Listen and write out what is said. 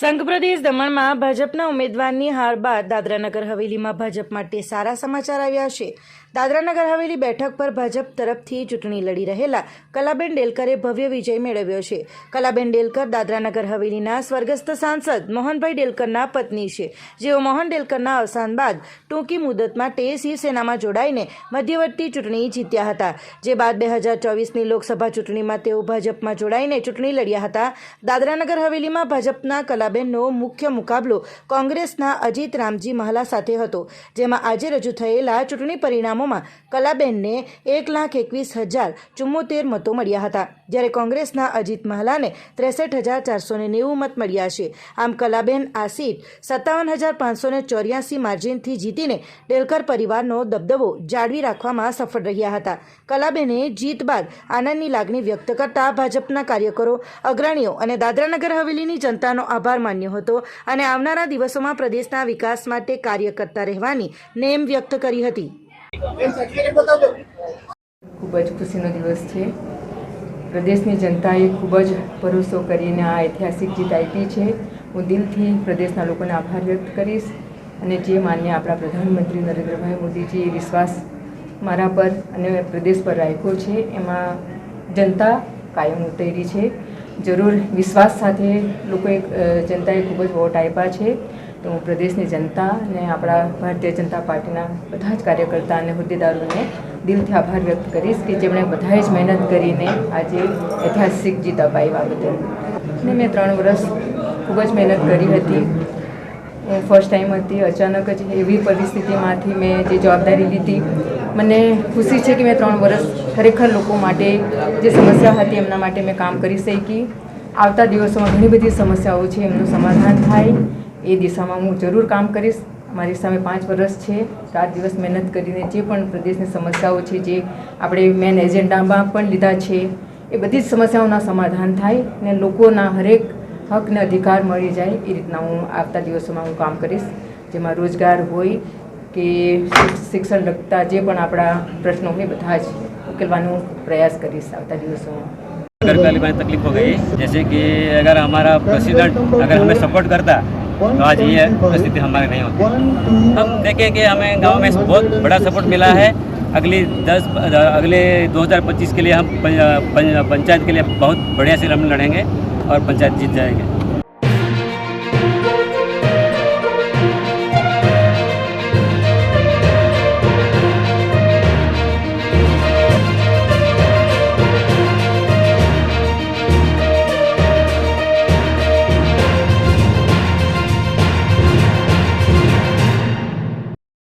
સંઘ પ્રદેશ દમણમાં ભાજપના ઉમેદવારની હાર બાદ દાદરાનગર હવેલીમાં ભાજપ માટે સારા સમાચાર આવ્યા છે. દાદરાનગર હવેલી બેઠક પર ભાજપ તરફથી ચૂંટણી લડી રહેલા કલાબેન ડેલકરે ભવ્ય વિજય મેળવ્યો છે. કલાબેન ડેલકર દાદરાનગર હવેલીના સ્વર્ગસ્થ સાંસદ, મોહનભાઈ ડેલકરના પત્ની છે. જેઓ મોહન ડેલકરના અવસાન બાદ ટૂંકી મુદત માટે શિવસેનામાં જોડાઈને મધ્યવર્તી ચૂંટણી જીત્યા હતા. જે બાદ બે હજાર ચોવીસની લોકસભા ચૂંટણીમાં તેઓ ભાજપમાં જોડાઈને ચૂંટણી લડ્યા હતા. દાદરાનગર હવેલીમાં ભાજપના કલાબેનનો મુખ્ય મુકાબલો કોંગ્રેસના અજીત રામજી મહાલા સાથે હતો, જેમાં આજે રજૂ થયેલા ચૂંટણી પરિણામોમાં કલાબેનને એક લાખ એકવીસ હજાર ચુમ્મોતેર મતો મળ્યા હતા. જ્યારે કોંગ્રેસના અજીત મહાલાને ત્રેસઠ હજાર ચારસો ને નેવું મત મળ્યા છે. આમ કલાબેન આ સીટ સત્તાવન હજાર પાંચસો ને ચોર્યાસી માર્જિનથી જીતીને ડેલકર પરિવારનો દબદબો જાળવી રાખવામાં સફળ રહ્યા હતા. કલાબેને જીત બાદ આનંદની લાગણી વ્યક્ત કરતા ભાજપના કાર્યકરો, અગ્રણીઓ અને દાદરાનગર હવેલીની જનતાનો આભાર માન્યો હતો અને આવનારા દિવસોમાં પ્રદેશના વિકાસ માટે કાર્ય કરતા રહેવાની નેમ વ્યક્ત કરી હતી. ખૂબ જ ખુશીનો દિવસ છે. પ્રદેશની જનતાએ ખૂબ જ ભરોસો કરીને આ ઐતિહાસિક જીત આપી છે. હું દિલથી પ્રદેશના લોકોને આભાર વ્યક્ત કરીશ અને જે માન્ય આપણા પ્રધાનમંત્રી નરેન્દ્રભાઈ મોદીજીએ વિશ્વાસ મારા પર અને પ્રદેશ પર રાખ્યો છે, એમાં જનતા કાયમ ઉતરી છે. જરૂર વિશ્વાસ સાથે લોકોએ જનતાએ ખૂબ જ વોટ આપ્યા છે. તો હું પ્રદેશની જનતા અને આપણા ભારતીય જનતા પાર્ટીના બધા જ કાર્યકર્તા અને હોદ્દેદારોને દિલથી આભાર વ્યક્ત કરીશ કે જેમણે બધાએ જ મહેનત કરીને આજે ઐતિહાસિક જીત અપાવ્યા બદલ અને મેં ત્રણ વર્ષ ખૂબ જ મહેનત કરી હતી. હું ફર્સ્ટ ટાઈમ હતી. અચાનક જ એવી પરિસ્થિતિમાંથી મેં જે જવાબદારી લીધી. મને ખુશી છે કે મેં ત્રણ વર્ષ ખરેખર લોકો માટે જે સમસ્યા હતી એમના માટે મેં કામ કરી શકી. આવતા દિવસોમાં ઘણી બધી સમસ્યાઓ છે, એમનું સમાધાન થાય. એ દિશામાં હું જરૂર કામ કરીશ. મારી સામે પાંચ વર્ષ છે. રાત દિવસ મહેનત કરીને જે પણ પ્રદેશની સમસ્યાઓ છે, જે આપણે મેન એજન્ડામાં પણ લીધા છે, એ બધી જ સમસ્યાઓના સમાધાન થાય ને લોકોના હરેક હક ને અધિકાર મળી જાય એ રીતના હું આવતા દિવસોમાં હું કામ કરીશ જેમાં રોજગાર હોય કે શિક્ષ- શિક્ષણ લગતા જે પણ આપણા પ્રશ્નો હોય બધા જ ઉકેલવાનો પ્રયાસ કરીશ આવતા દિવસોમાં घर पे वाली बात तकलीफ हो गई जैसे कि अगर हमारा प्रेसिडेंट अगर हमें सपोर्ट करता तो आज ये परिस्थिति हमारी नहीं होती हम देखें कि हमें गांव में बहुत बड़ा सपोर्ट मिला है अगली दस अगले 2025 के लिए हम पं- पं- पंचायत के लिए बहुत बढ़िया से हम लड़ेंगे और पंचायत जीत जाएंगे